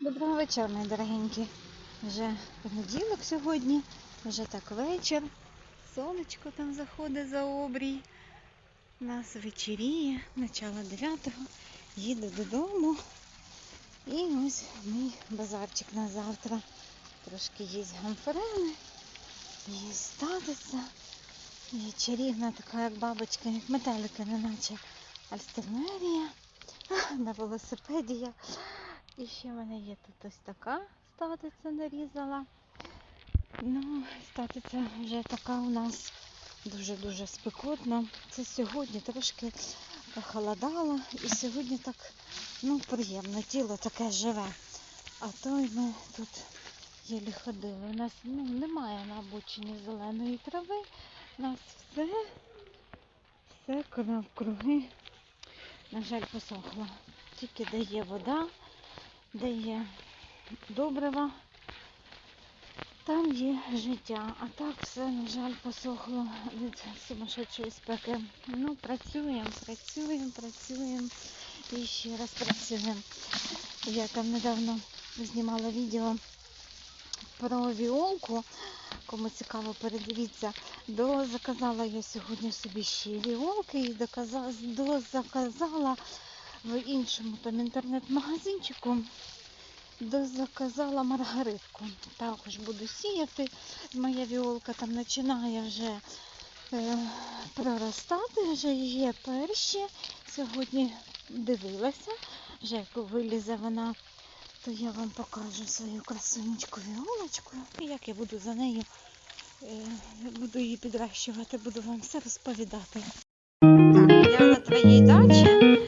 Доброго вечора, мої дорогенькі. Вже понеділок сьогодні, вже так вечір. Сонечко там заходить за обрій. Нас вечеріє, начало 9-го. Їду додому. І ось мій базарчик на завтра. Трошки є гамфорени, є статиця. Є чарівна така, як бабочка, як метелика, неначе альстернерія. На велосипеді я. І ще в мене є тут ось така статиця нарізала. Ну, статиця вже така у нас дуже-дуже спекотна. Це сьогодні трошки похолодало і сьогодні так ну, приємно, тіло таке живе. А то ми тут єлі ходили. У нас ну, немає на обочині зеленої трави. У нас все, все круги, на жаль, посохло. Тільки де є вода, де є добрива, там є життя. А так все, на жаль, посохло від сумасшедшої спеки. Ну, працюємо, працюємо, працюємо і ще раз працюємо. Я там недавно знімала відео про віолку. Кому цікаво, передивіться. До заказала я сьогодні собі ще віолки і доказа- до заказала в іншому там інтернет-магазинчику дозаказала маргаритку. Також буду сіяти. Моя віолка там починає вже е, проростати, вже є перші. Сьогодні дивилася, вже як вилізе вона, то я вам покажу свою красунечку віолочку. І як я буду за нею, е, буду її підращувати, буду вам все розповідати. Так, я на твоїй дачі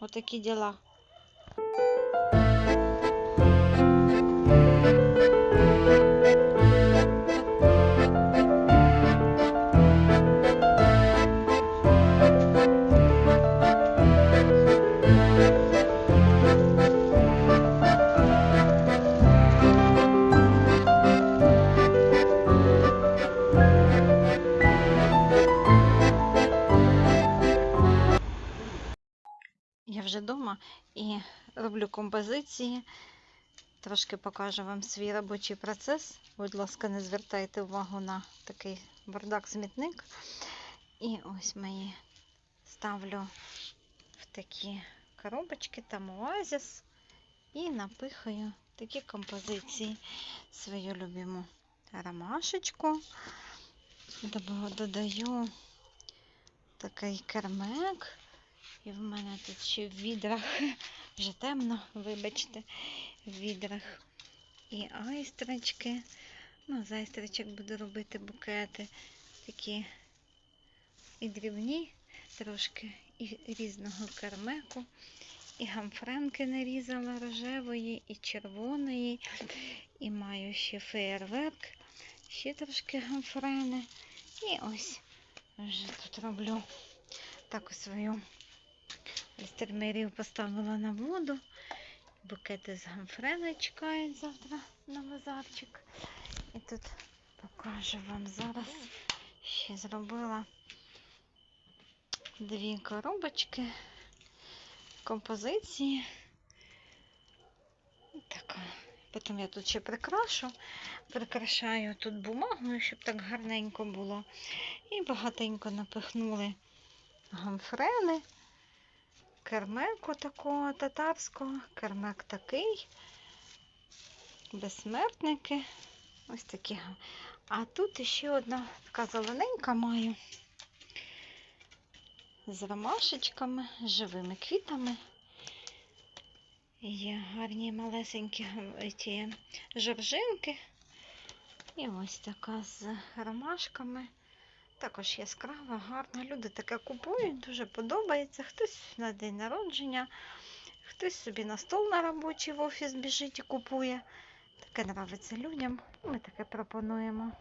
Отакі діла. Вже вдома і роблю композиції. Трошки покажу вам свій робочий процес. Будь ласка, не звертайте увагу на такий бардак-смітник. І ось мої ставлю в такі коробочки, там оазіс. І напихаю такі композиції. Свою любиму ромашечку. Додаю такий кермек. І в мене тут ще в відрах, вже темно, вибачте, в відрах і айстрочки. Ну, з айстрочок буду робити букети такі і дрібні, трошки і різного кермеку. І гамфренки нарізала рожевої, і червоної, і маю ще феєрверк, ще трошки гамфрени. І ось вже тут роблю таку свою Лістермерію поставила на воду. Букети з гамфрени чекають завтра на базарчик. І тут покажу вам зараз. Ще зробила дві коробочки композиції. Така. Потім я тут ще прикрашу. Прикрашаю тут бумагою, щоб так гарненько було. І багатенько напихнули гамфрени, кермеку такого татарського, кермек такий, безсмертники. Ось такі. А тут ще одна така зелененька маю з ромашечками, живими квітами. Є гарні малесенькі ті жоржинки. І ось така з ромашками. Також яскрава, гарна. Люди таке купують, дуже подобається. Хтось на день народження, хтось собі на стол на робочий в офіс біжить і купує. Таке нравиться людям. Ми таке пропонуємо.